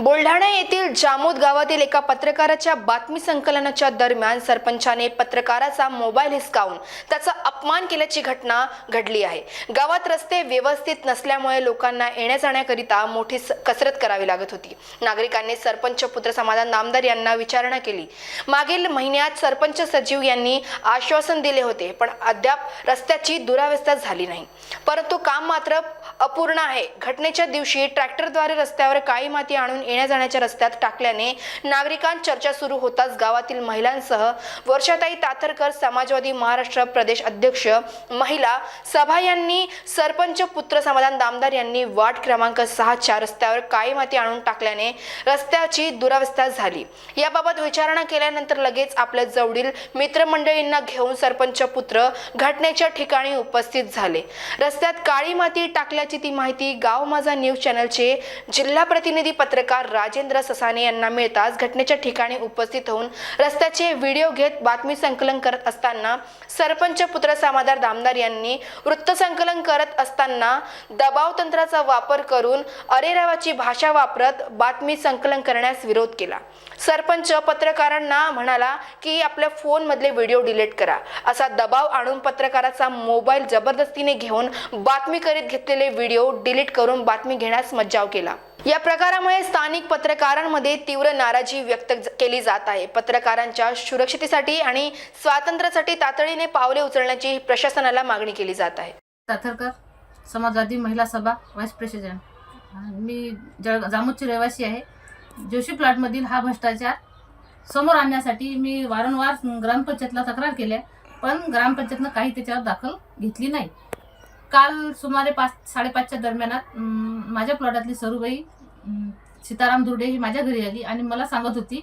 बुलढाणा येथील जामोद गावातील एका पत्रकाराच्या बातमी संकलनाच्या दरम्यान सरपंचाने पत्रकाराचा मोबाईल हिसकावून त्याचा अपमान केल्याची घटना घडली आहे. गावात रस्ते व्यवस्थित नसल्यामुळे लोकांना येण्या जाण्याकरिता मोठी स- कसरत करावी लागत होती. नागरिकांनी सरपंच पुत्र समाधान नामदार यांना विचारणा केली. मागील महिन्यात सरपंच सचिव यांनी आश्वासन दिले होते पण अद्याप रस्त्याची दुरावस्था झाली नाही. परंतु काम मात्र अपूर्ण आहे. घटनेच्या दिवशी ट्रॅक्टरद्वारे रस्त्यावर काळी माती आणून येण्या जाण्याच्या रस्त्यात टाकल्याने नागरिकांत चर्चा सुरू होताच गावातील महिलांसह वर्षाताई ताथरकर समाजवादी महाराष्ट्र प्रदेश अध्यक्ष महिला सभा यांनी सरपंच पुत्र समाधान दामदार यांनी वाट क्रमांक सहाच्या रस्त्यावर काळी माती आणून टाकल्याने रस्त्याची दुरावस्था झाली. याबाबत विचारणा केल्यानंतर लगेच आपल्या जवळील मित्रमंडळींना घेऊन सरपंच पुत्र घटनेच्या ठिकाणी उपस्थित झाले. रस्त्यात काळी माती टाकल्याची ती माहिती गाव माझा न्यूज चॅनलचे जिल्हा प्रतिनिधी पत्रकार राजेंद्र ससाने यांना मिळताच घटनेच्या ठिकाणी उपस्थित होऊन रस्त्याचे व्हिडिओ घेत बातमी संकलन करत असताना सरपंच पुत्र सामादार दामदार यांनी वृत्तसंकलन करत असताना दबाव तंत्राचा वापर करून अरेरावाची भाषा वापरत बातमी संकलन करण्यास विरोध केला. सरपंच पत्रकारांना म्हणाला की आपल्या फोनमधले व्हिडिओ डिलीट करा. असा दबाव आणून पत्रकाराचा मोबाईल जबरदस्तीने घेऊन बातमी करीत घेतलेले व्हिडिओ डिलीट करून बातमी घेण्यास मज्जाव केला. या प्रकारामुळे स्थानिक पत्रकारांमध्ये तीव्र नाराजी व्यक्त केली जात आहे. पत्रकारांच्या सुरक्षितेसाठी आणि स्वातंत्र्यासाठी तातडीने पावले उचलण्याची प्रशासनाला मागणी केली जात आहे. ताथरकर समाजवादी महिला सभा व्हाईस प्रेसिडेंट मी जळ जामोदची रहिवासी आहे. जोशी प्लॉटमधील हा भ्रष्टाचार समोर आणण्यासाठी मी वारंवार ग्रामपंचायतला तक्रार केल्या पण ग्रामपंचायतनं काही त्याच्यावर दाखल घेतली नाही. काल सुमारे पाच साडेपाचच्या दरम्यानात माझ्या प्लॉटातली सरूबाई सीताराम दुर्डे ही माझ्या घरी आली आणि मला सांगत होती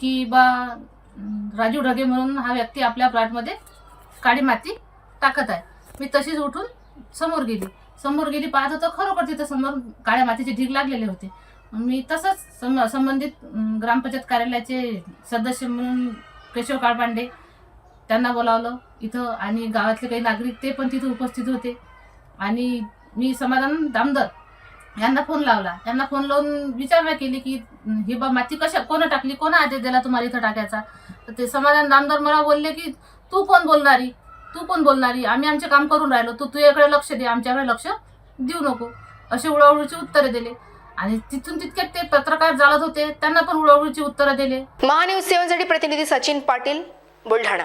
की बा राजू ढगे म्हणून हा व्यक्ती आपल्या प्लॉटमध्ये काळी माती टाकत आहे. मी तशीच उठून समोर गेली. समोर गेली पाहत होतं खरोखर तिथं समोर काळ्या मातीचे ढीग लागलेले होते. मी तसंच सम संबंधित ग्रामपंचायत कार्यालयाचे सदस्य म्हणून केशव काळपांडे त्यांना बोलावलं इथं आणि गावातले काही नागरिक ते पण तिथं उपस्थित होते. आणि मी समाधान दामदर यांना फोन लावला. त्यांना फोन लावून विचारणा केली की ही बा माती कशा कोणं टाकली? कोणा आदेश दिला तुम्हाला इथं टाकायचा? तर ते समाधान दामदर मला बोलले की तू कोण बोलणारी? तू कोण बोलणारी? आम्ही आमचे काम करून राहिलो. तू तुझ्याकडे लक्ष दे. आमच्याकडे लक्ष देऊ नको. असे उडवडूची उत्तरे दिले. आणि तिथून तितके ते पत्रकार जाळत होते. त्यांना पण उडवडूची उत्तरं दिले. महान्यूज सेवनसाठी प्रतिनिधी सचिन पाटील बुलढाणा.